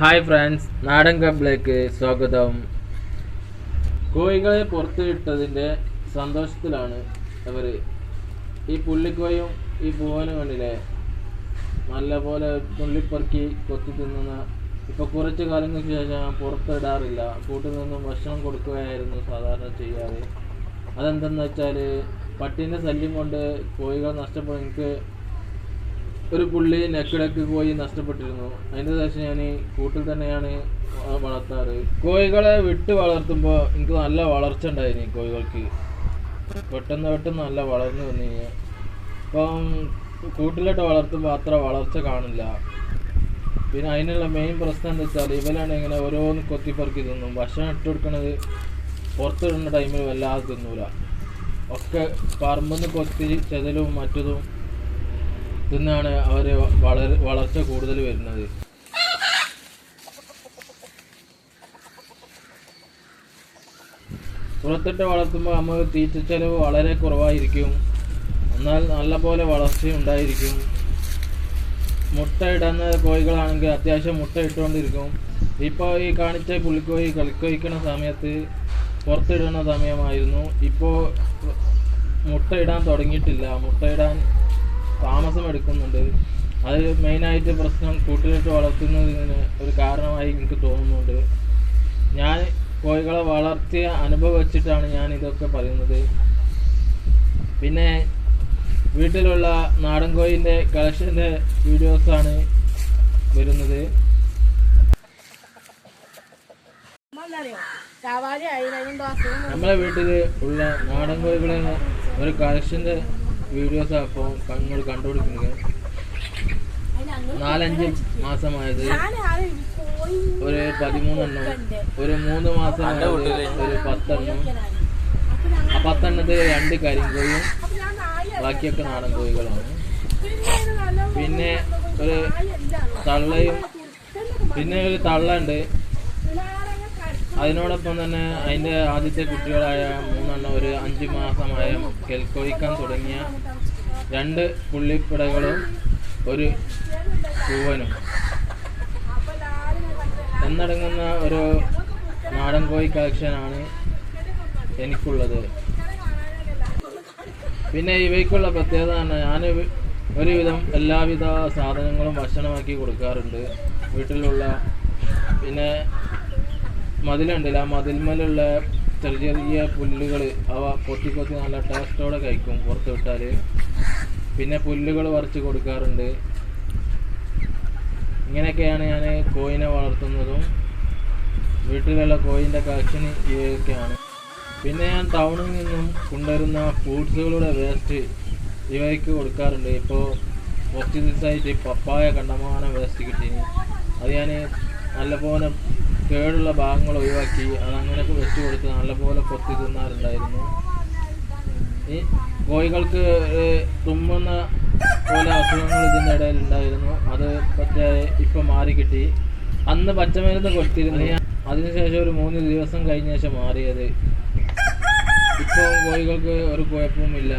Hi friends നാടൻ കപ്പിലേക്ക് സ്വാഗതം. കോഴികളെ പുറത്തുവിട്ടതിന്റെ സന്തോഷത്തിലാണ് അവർ ഈ പുള്ളിക്കോയും ഈ പൂവനും കണ്ടില്ലേ? നല്ലപോലെ തുള്ളിപ്പറക്കി കൊത്തി തിന്നുന്ന. ഇപ്പോൾ കുറച്ച് കാലങ്ങൾക്ക് ശേഷം പുറത്തിടാറില്ല. കൂട്ടിൽ നിന്നും ഭക്ഷണം കൊടുക്കുകയായിരുന്നു സാധാരണ ചെയ്യാറ്. അതെന്തെന്ന് വെച്ചാൽ പട്ടീന്റെ ശല്യം കൊണ്ട് കോഴികൾ നഷ്ടപ്പെടും. എനിക്ക് ഒരു പുള്ളി നെക്കിടക്ക് കോഴി നഷ്ടപ്പെട്ടിരുന്നു. അതിന്റെ ശേഷം ഞാൻ കൂട്ടിൽ തന്നെയാണ് വളർത്താറ്. കോഴികളെ വിട്ട് വളർത്തുമ്പോൾ എനിക്ക് നല്ല വളർച്ച ഉണ്ടായിരുന്നു കോഴികൾക്ക്. പെട്ടെന്ന് പെട്ടെന്ന് നല്ല വളർന്നു വന്നു കഴിഞ്ഞാൽ ഇപ്പം കൂട്ടിലിട്ട് വളർത്തുമ്പോൾ അത്ര വളർച്ച കാണില്ല. പിന്നെ അതിനുള്ള മെയിൻ പ്രശ്നം എന്താ വെച്ചാൽ ഇവരാണ് ഇങ്ങനെ ഓരോന്ന് കൊത്തിപ്പറക്കി തിന്നും. ഭക്ഷണം ഇട്ട് കൊടുക്കണത് പുറത്തിടുന്ന ടൈമിൽ വല്ലാതെ തിന്നൂല. ഒക്കെ പറമ്പെന്ന് കൊത്തി ചെതലും മറ്റതും തിന്നാണ് അവർ വളർ വളർച്ച കൂടുതൽ വരുന്നത്. പുറത്തിട്ട് വളർത്തുമ്പോൾ നമുക്ക് തീറ്റ ചെലവ് വളരെ കുറവായിരിക്കും. എന്നാൽ നല്ലപോലെ വളർച്ച ഉണ്ടായിരിക്കും. മുട്ട ഇടുന്ന കോഴികളാണെങ്കിൽ അത്യാവശ്യം മുട്ട ഇട്ടുകൊണ്ടിരിക്കും. ഇപ്പോൾ ഈ കാണിച്ച പുള്ളിക്കോഴി കളിക്കോയിക്കണ സമയത്ത് പുറത്തിടുന്ന സമയമായിരുന്നു. ഇപ്പോൾ മുട്ട ഇടാൻ തുടങ്ങിയിട്ടില്ല. മുട്ട ഇടാൻ താമസം എടുക്കുന്നുണ്ട്. അത് മെയിനായിട്ട് പ്രശ്നം കൂട്ടിലിട്ട് വളർത്തുന്നതിന് ഒരു കാരണമായി എനിക്ക് തോന്നുന്നുണ്ട്. ഞാൻ കോഴികളെ വളർത്തിയ അനുഭവം വെച്ചിട്ടാണ് ഞാൻ ഇതൊക്കെ പറയുന്നത്. പിന്നെ വീട്ടിലുള്ള നാടൻ കോഴിന്റെ കളക്ഷന്റെ വീഡിയോസാണ് വരുന്നത്. നമ്മളെ വീട്ടിൽ ഉള്ള നാടൻ കോഴികളെ ഒരു കളക്ഷന്റെ വീഡിയോസാണ് ഇപ്പോൾ നിങ്ങൾ കണ്ടുപിടിക്കുന്നത്. നാലഞ്ച് മാസമായത്. ഒരു പതിമൂന്നെണ്ണം. ഒരു മൂന്ന് മാസമായത് ഒരു പത്തെണ്ണം. ആ പത്തെണ്ണത്തിൽ രണ്ട് കരിങ്കോയും ബാക്കിയൊക്കെ നാടൻ കോഴികളാണ്. പിന്നെ ഒരു തള്ളയും പിന്നെ ഒരു തള്ളുണ്ട് അതിനോടൊപ്പം തന്നെ അതിന്റെ ആദ്യത്തെ കുട്ടികളായ മൂന്നെണ്ണം ഒരു അഞ്ച് മാസമായ കെൽക്കൊഴിക്കാൻ തുടങ്ങിയ രണ്ട് പുള്ളിപ്പിടകളും ഒരു പൂവനും. എന്നടങ്ങുന്ന ഒരു നാടൻ കോഴി കളക്ഷനാണ് എനിക്കുള്ളത്. പിന്നെ ഇവയ്ക്കുള്ള പ്രത്യേകത തന്നെ ഞാൻ ഒരുവിധം എല്ലാവിധ സാധനങ്ങളും ഭക്ഷണമാക്കി കൊടുക്കാറുണ്ട്. വീട്ടിലുള്ള പിന്നെ മതിലുണ്ടല്ലോ. ആ മതിൽമേലുള്ള ചെറിയ ചെറിയ പുല്ലുകൾ അവ കൊത്തി കൊത്തി നല്ല ടേസ്റ്റോടെ കഴിക്കും പുറത്ത് വിട്ടാൽ പിന്നെ പുല്ലുകൾ പറിച്ച് കൊടുക്കാറുണ്ട്. ഇങ്ങനെയൊക്കെയാണ് ഞാൻ കോയിനെ വളർത്തുന്നതും. വീട്ടിലുള്ള കോയിന്റെ കളക്ഷന് ഇവയൊക്കെയാണ്. പിന്നെ ഞാൻ ടൗണിൽ നിന്നും കൊണ്ടുവരുന്ന ഫ്രൂട്ട്സുകളുടെ വേസ്റ്റ് ഇവയ്ക്ക് കൊടുക്കാറുണ്ട്. ഇപ്പോൾ കുറച്ച് ദിവസമായിട്ട് പപ്പായ കണ്ടമാനം വേസ്റ്റ് കിട്ടി അത് ഞാൻ നല്ലപോലെ കേടുള്ള ഭാഗങ്ങൾ ഒഴിവാക്കി അത് അങ്ങനെയൊക്കെ വെച്ച് കൊടുത്ത് നല്ലപോലെ കൊത്തി തിന്നാറുണ്ടായിരുന്നു. ഈ കോഴികൾക്ക് തുമ്മുന്ന പോലെ അസുഖങ്ങൾ ഇതിന്റെ ഇടയിൽ ഉണ്ടായിരുന്നു. അത് പക്ഷേ ഇപ്പം മാറി കിട്ടി. അന്ന് പച്ചമരുന്ന് കൊടുത്തിരുന്നു. അതിനുശേഷം ഒരു മൂന്ന് ദിവസം കഴിഞ്ഞ ശേഷം മാറിയത്. ഇപ്പോൾ കോഴികൾക്ക് ഒരു കുഴപ്പവുമില്ല.